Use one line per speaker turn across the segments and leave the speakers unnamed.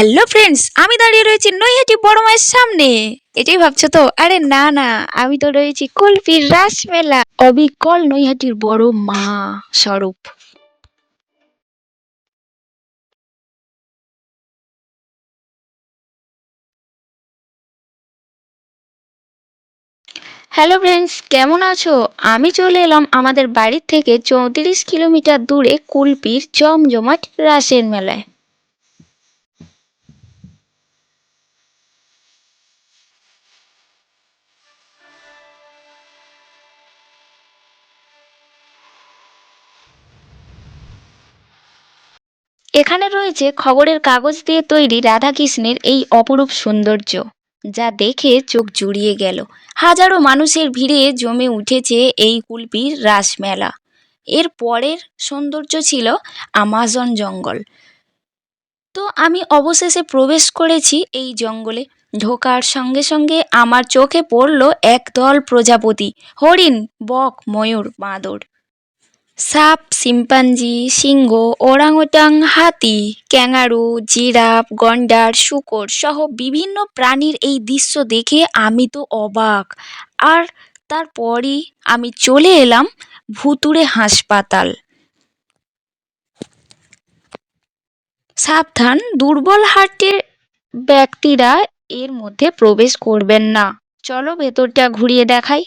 Hello friends আমি দাঁড়িয়ে রয়েছি নৈহাটি বড় মায়ের সামনে। এটাই ভাবছ তো? আরে না না। আমি তো রয়েছি কুলপির রাসমেলা। অবিকল নৈহাটির বড় মা স্বরূপ। হ্যালো ফ্রেন্ডস কেমন আছো? আমি চলে এলাম আমাদের বাড়ির থেকে চৌত্রিশ কিলোমিটার দূরে কুলপির জমজমাট রাসের মেলায়। এখানে রয়েছে খবরের কাগজ দিয়ে তৈরি রাধাকৃষ্ণের এই অপরূপ সৌন্দর্য, যা দেখে চোখ জুড়িয়ে গেল। হাজারো মানুষের ভিড়ে জমে উঠেছে এই কুলপির রাসমেলা। এর পরের সৌন্দর্য ছিল আমাজন জঙ্গল। তো আমি অবশেষে প্রবেশ করেছি এই জঙ্গলে। ঢোকার সঙ্গে সঙ্গে আমার চোখে পড়ল একদল প্রজাপতি, হরিণ, বক, ময়ূর, বাঁদর। সাপ, শিম্পাঞ্জি, সিংহ, ওরাংওটাং, হাতি, ক্যাঙারু, জিরাফ, গন্ডার, শূকর সহ বিভিন্ন প্রাণীর এই দৃশ্য দেখে আমি তো অবাক। আর তারপরই আমি চলে এলাম ভুতুড়ে হাসপাতাল। সাবধান, দুর্বল হার্টের ব্যক্তিরা এর মধ্যে প্রবেশ করবেন না। চলো ভেতরটা ঘুরিয়ে দেখাই।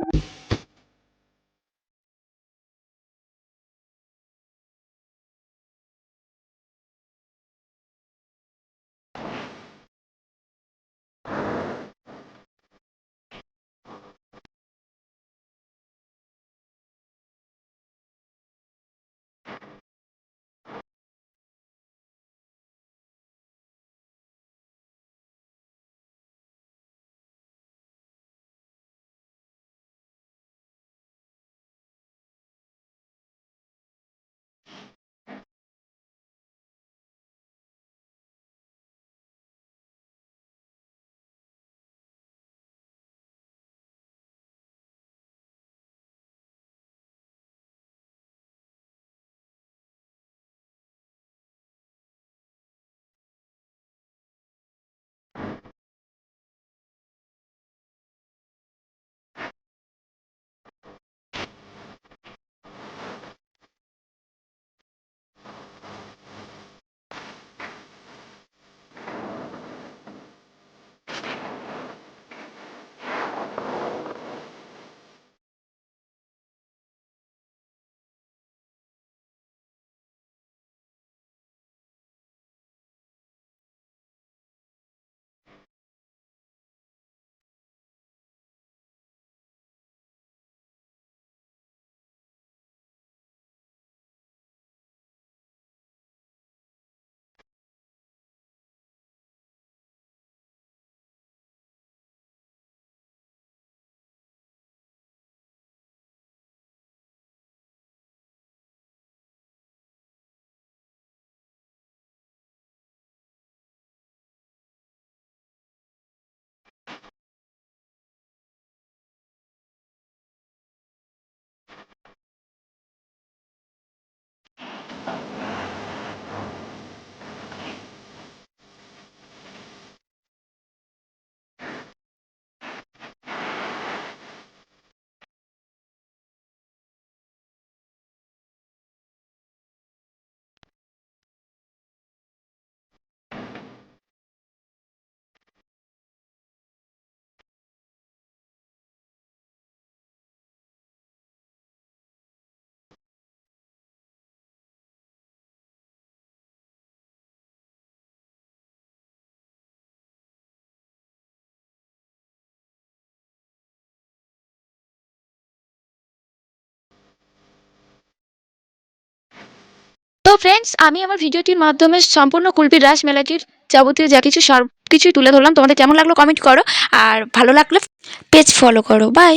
Thank you. ফ্রেন্ডস আমি আমার ভিডিওটির মাধ্যমে সম্পূর্ণ কুলপির রাস মেলাটির
যাবতীয় যা কিছু সব কিছুই তুলে ধরলাম। তোমাদের কেমন লাগল কমেন্ট করো, আর ভালো লাগলে পেজ ফলো করো। বাই